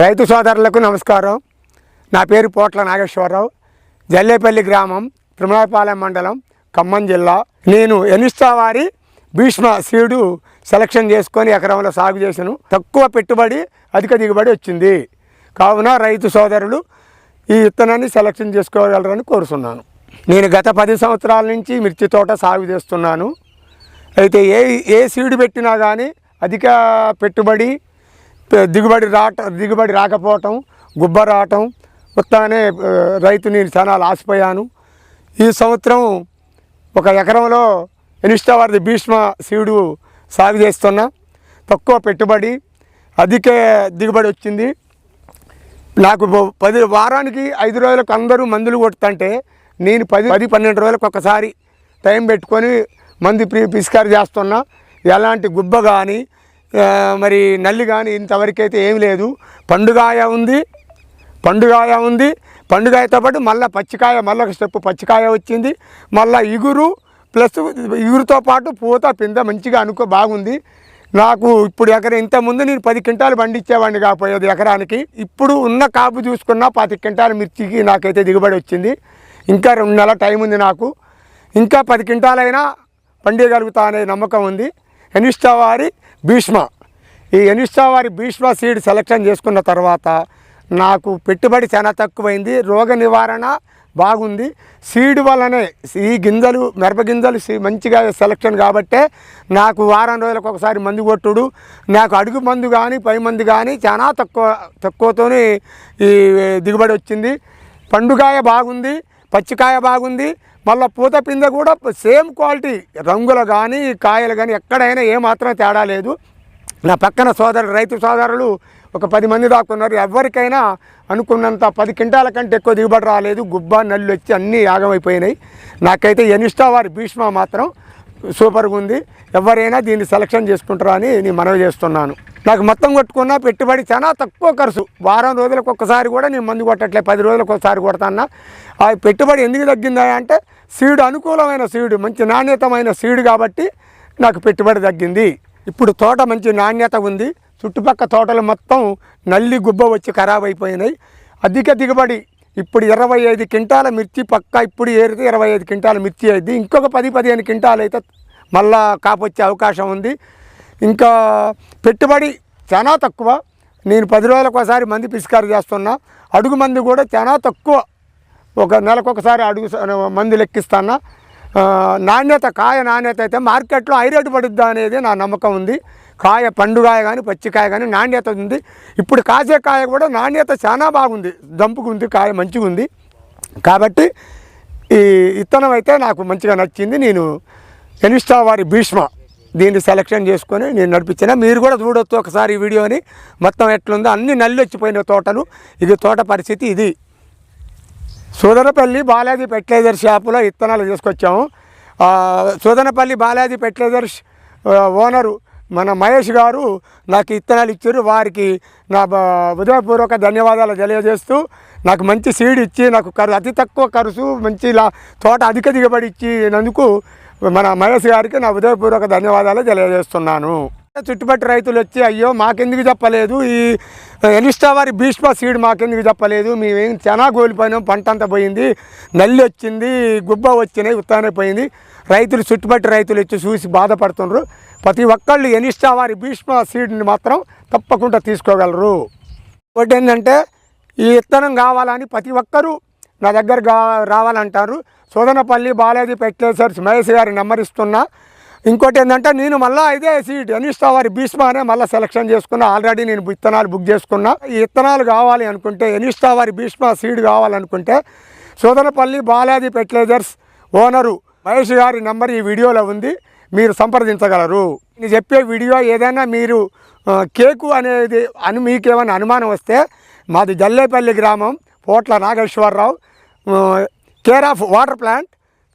రైతు సోదరులకు నమస్కారం. నా పేరు పోట్ల నాగేశ్వరరావు. జల్లేపల్లి గ్రామం తిరుమలపాలెం మండలం ఖమ్మం జిల్లా. నేను ఎనిస్టా వారి భీష్మ సీడు సెలక్షన్ చేసుకొని ఎకరంలో సాగు చేశాను. తక్కువ పెట్టుబడి అధిక దిగుబడి వచ్చింది. కావున రైతు సోదరులు ఈ విత్తనాన్ని సెలక్షన్ చేసుకోగలరని కోరుతున్నాను నేను గత పది సంవత్సరాల నుంచి మిర్చి తోట సాగు చేస్తున్నాను. అయితే ఏ ఏ సీడు పెట్టినా కానీ అధిక పెట్టుబడి దిగుబడి రాట దిగుబడి రాకపోవటం గుబ్బ రావటం మొత్తానే రైతు నేను చాలా లాసిపోయాను ఈ సంవత్సరం ఒక ఎకరంలో ఎనిస్టా భీష్మ సీడు సాగు చేస్తున్నా. తక్కువ పెట్టుబడి అధిక దిగుబడి వచ్చింది. నాకు పది వారానికి ఐదు రోజులకు అందరూ మందులు కొడుతుంటే నేను పది పది పన్నెండు రోజులకు ఒకసారి టైం పెట్టుకొని మందు పి పిచికారి చేస్తున్నా. ఎలాంటి గుబ్బ కానీ మరి నల్లి కానీ ఇంతవరకైతే ఏం లేదు. పండుగాయ ఉంది. పండుగాయ ఉంది. పండుగాయతో పాటు మళ్ళీ పచ్చికాయ మళ్ళీ ఒక స్టెప్ పచ్చికాయ వచ్చింది. మళ్ళీ ఇగురు ప్లస్ ఇగురుతో పాటు పూత పింద మంచిగా అనుకో బాగుంది. నాకు ఇప్పుడు ఎకరం ఇంతకుముందు నేను పది క్వింటాలు పండించేవాడిని కాకపోయేది ఎకరానికి. ఇప్పుడు ఉన్న కాపు చూసుకున్నా పది క్వింటాలు మిర్చికి నాకైతే దిగుబడి వచ్చింది. ఇంకా రెండు నెలల టైం ఉంది నాకు. ఇంకా పది క్వింటాలైనా పండియగలుగుతా అనే నమ్మకం ఉంది. ఎనిస్టా భీష్మ. ఈ ఎనిస్టా వారి భీష్మ సీడ్ సెలెక్షన్ చేసుకున్న తర్వాత నాకు పెట్టుబడి చాలా తక్కువైంది రోగ నివారణ బాగుంది. సీడ్ వల్లనే ఈ గింజలు మిరప గింజలు మంచిగా సెలెక్షన్ కాబట్టే నాకు వారం రోజులకు ఒకసారి మందు కొట్టుడు. నాకు అడుగు మందు కానీ పై మందు కానీ చాలా తక్కువ తక్కువతోనే ఈ దిగుబడి వచ్చింది. పండుగాయ బాగుంది పచ్చికాయ బాగుంది మళ్ళీ పూత పిందె కూడా సేమ్ క్వాలిటీ. రంగులు కానీ కాయలు కానీ ఎక్కడైనా ఏమాత్రం తేడా లేదు. నా పక్కన సోదరులు రైతు సోదరులు ఒక పది మంది దాకున్నారు ఎవరికైనా అనుకున్నంత పది క్వింటాల కంటే ఎక్కువ దిగుబడి రాలేదు. గుబ్బ నల్లు వచ్చి అన్నీ యాగమైపోయినాయి. నాకైతే ఎనిస్టా వారి భీష్మ మాత్రం సూపర్గా ఉంది. ఎవరైనా దీన్ని సెలక్షన్ చేసుకుంటారా అని నేను మనవి చేస్తున్నాను. నాకు మొత్తం కొట్టుకున్న పెట్టుబడి చాలా తక్కువ ఖర్చు. వారం రోజులకు ఒక్కసారి కూడా నేను మందు కొట్టట్లే పది రోజులకు ఒకసారి కొడతాన్నా. ఆ పెట్టుబడి ఎందుకు తగ్గిందా అంటే సీడు అనుకూలమైన సీడు మంచి నాణ్యతమైన సీడు కాబట్టి నాకు పెట్టుబడి తగ్గింది. ఇప్పుడు తోట మంచి నాణ్యత ఉంది. చుట్టుపక్క తోటలు మొత్తం నల్లి గుబ్బ వచ్చి ఖరాబ్ అయిపోయినాయి. అధిక దిగుబడి ఇప్పుడు ఇరవై ఐదు క్వింటాల మిర్చి పక్క ఇప్పుడు ఏరితే ఇరవై ఐదు క్వింటాల మిర్చి అయింది. ఇంకొక పది పదిహేను క్వింటాలు అయితే మళ్ళా కాపొచ్చే అవకాశం ఉంది. ఇంకా పెట్టుబడి చాలా తక్కువ. నేను పది రోజులకు ఒకసారి మంది పిసికారు చేస్తున్నా. అడుగు మంది కూడా చాలా తక్కువ. ఒక నెలకొకసారి అడుగు మంది మందు లెక్కిస్తానా నాణ్యత కాయ నాణ్యత అయితే మార్కెట్లో హై రేటు పడుద్దా అనేది నా నమ్మకం ఉంది. కాయ పండుగాయ కానీ పచ్చికాయ కానీ నాణ్యత ఉంది. ఇప్పుడు కాసే కాయ కూడా నాణ్యత చాలా బాగుంది. దంపుగా ఉంది కాయ మంచిగా ఉంది. కాబట్టి ఈ ఇత్తనం అయితే నాకు మంచిగా నచ్చింది. నేను ఎనిస్టా వారి భీష్మ దీన్ని సెలెక్షన్ చేసుకొని నేను నడిపించిన. మీరు కూడా చూడొచ్చు ఒకసారి ఈ వీడియోని. మొత్తం ఎట్లుందో అన్ని నల్లి వచ్చిపోయిన తోటలు. ఇది తోట పరిస్థితి ఇది. సోదనపల్లి బాలాజీ ఫెర్టిలైజర్ షాపులో ఇత్తనాలు తీసుకొచ్చాము. సోదనపల్లి బాలాజీ ఫెర్టిలైజర్స్ ఓనరు మన మహేష్ గారు నాకు ఇత్తనాలు ఇచ్చారు. వారికి నా బ- హృదయపూర్వక ధన్యవాదాలు తెలియజేస్తూ నాకు మంచి సీడ్ ఇచ్చి నాకు ఖర్చు అతి తక్కువ ఖర్చు మంచి తోట అధిక దిగుబడి ఇచ్చినందుకు మన మహేష్ గారికి నా హృదయపూర్వక ధన్యవాదాలు తెలియజేస్తున్నాను. చుట్టుపక్కల రైతులు వచ్చి అయ్యో మాకెందుకు చెప్పలేదు? ఈ ఎనిస్టా వారి భీష్మ సీడ్ మాకెందుకు చెప్పలేదు? మేమేం చాలా కోల్పోయినాం పంట అంతా పోయింది నల్లి వచ్చింది గుబ్బ వచ్చినాయి ఉత్తానే పోయింది. రైతులు చుట్టుపక్కల రైతులు వచ్చి చూసి బాధపడుతున్నారు ప్రతి ఒక్కళ్ళు ఎనిస్టా వారి భీష్మ సీడ్ని మాత్రం తప్పకుండా తీసుకోగలరు. ఒకటి ఏంటంటే ఈ విత్తనం కావాలని ప్రతి ఒక్కరూ నా దగ్గర రావాలంటారు. సోదనపల్లి బాలాజీ పెట్టేసరి మహేష్ గారి నెంబర్ ఇస్తున్నా. ఇంకోటి ఏంటంటే నేను మళ్ళీ ఇదే సీట్ ఎనిస్టా వారి భీష్మ అనే మళ్ళీ సెలక్షన్ చేసుకున్నా. ఆల్రెడీ నేను విత్తనాలు బుక్ చేసుకున్నా. ఈ విత్తనాలు కావాలి అనుకుంటే ఎనిస్టా వారి భీష్మ సీడ్ కావాలనుకుంటే సోదనపల్లి బాలాజీ ఫెర్టిలైజర్స్ ఓనరు మహేష్ గారి నెంబర్ ఈ వీడియోలో ఉంది. మీరు సంప్రదించగలరు. నేను చెప్పే వీడియో ఏదైనా మీరు కేకు అనేది అని మీకేమైనా అనుమానం వస్తే మాది జల్లేపల్లి గ్రామం Potla Nageswararao care of water plant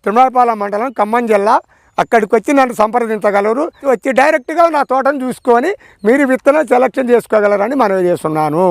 Tirumalapalem మండలం ఖమ్మం జిల్లా. అక్కడికి వచ్చి నన్ను సంప్రదించగలరు. వచ్చి డైరెక్ట్గా నా తోటను చూసుకొని మీరు విత్తనం సెలక్షన్ చేసుకోగలరని మనవి చేస్తున్నాను.